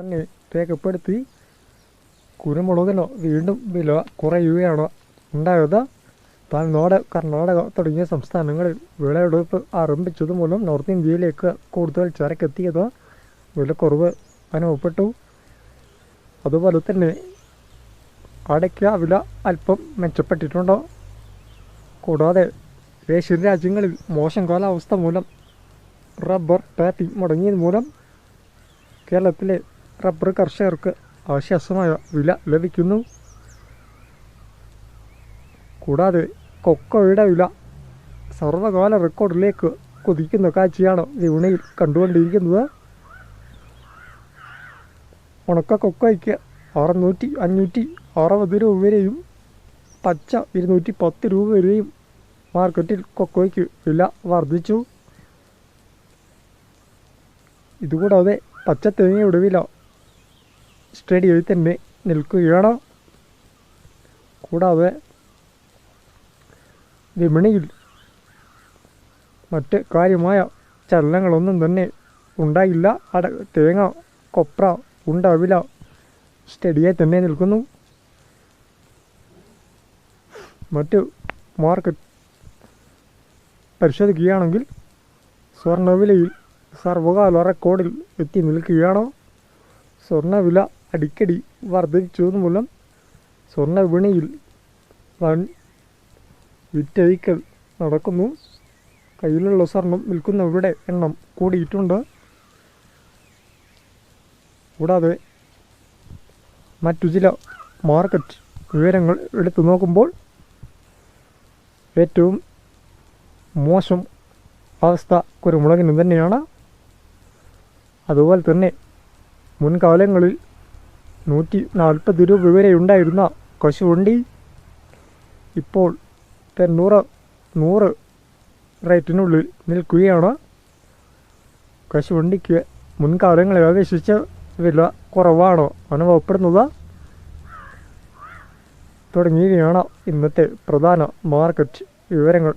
തന്നെ രേഖപ്പെടുത്തി കുരുമുളകിനോ വീണ്ടും വില കുറയുകയാണോ? ഉണ്ടായത്? തമിഴ്നാട് കർണാടക തുടങ്ങിയ സംസ്ഥാനങ്ങളിൽ വിളവെടുപ്പ് ആരംഭിച്ചത് മൂലം നോർത്ത് ഇന്ത്യയിലേക്ക് കൂടുതൽ ചരക്കെത്തിയത്? വിലക്കുറവ് അനുഭവപ്പെട്ടു. അതുപോലെ തന്നെ അടയ്ക്ക വില അല്പം മെച്ചപ്പെട്ടിട്ടുണ്ട്? കൂടാതെ ഏഷ്യൻ രാജ്യങ്ങളിൽ മോശം കാലാവസ്ഥ മൂലം റബ്ബർ ടാറ്റി മുടങ്ങിയത് മൂലം കേരളത്തിലെ റബ്ബർ കർഷകർക്ക് ആശ്വാസമായ വില ലഭിക്കുന്നു. കൂടാതെ കൊക്കോയുടെ വില സർവകാല റെക്കോർഡിലേക്ക് കുതിക്കുന്ന കാഴ്ചയാണ് വിപണിയിൽ കണ്ടുകൊണ്ടിരിക്കുന്നത്. ഉണക്ക കൊക്കോയ്ക്ക് അറുന്നൂറ്റി അഞ്ഞൂറ്റി അറുപത് രൂപ വരെയും പച്ച ഇരുന്നൂറ്റി പത്ത് രൂപ വരെയും മാർക്കറ്റിൽ കൊക്കോയ്ക്ക് വില വർദ്ധിച്ചു. ഇതുകൂടാതെ പച്ച തേങ്ങയുടെ വില സ്റ്റഡിയിൽ തന്നെ നിൽക്കുകയാണ്. കൂടാതെ വിപണിയിൽ മറ്റ് കാര്യമായ ചലനങ്ങളൊന്നും തന്നെ ഉണ്ടായില്ല. അട തേങ്ങ കൊപ്ര ഉണ്ടാവില്ല സ്റ്റഡിയായി തന്നെ നിൽക്കുന്നു. മറ്റ് മാർക്കറ്റ് പരിശോധിക്കുകയാണെങ്കിൽ സ്വർണവിലയിൽ സർവകാല റെക്കോർഡിൽ എത്തി നിൽക്കുകയാണോ. സ്വർണവില അടിക്കടി വർദ്ധിച്ചത് മൂലം സ്വർണ വൻ വിറ്റഴിക്കൽ നടക്കുന്നു. കയ്യിലുള്ള സ്വർണം വിൽക്കുന്നവരുടെ എണ്ണം കൂടിയിട്ടുണ്ട്. കൂടാതെ മറ്റു ചില മാർക്കറ്റ് വിവരങ്ങൾ എടുത്തു നോക്കുമ്പോൾ ഏറ്റവും മോശം അവസ്ഥ കുരുമുളകിന് തന്നെയാണ്. അതുപോലെ തന്നെ മുൻകാലങ്ങളിൽ നൂറ്റി നാൽപ്പത് രൂപ വരെ ഉണ്ടായിരുന്ന കശുവണ്ടി ഇപ്പോൾ തൊണ്ണൂറ് നൂറ് റേറ്റിനുള്ളിൽ നിൽക്കുകയാണ്. കശുവണ്ടിക്ക് മുൻകാലങ്ങളെ അപേക്ഷിച്ച് വില കുറവാണ് അനുഭവപ്പെടുന്നത്. തുടങ്ങിയവയാണ് ഇന്നത്തെ പ്രധാന മാർക്കറ്റ് വിവരങ്ങൾ.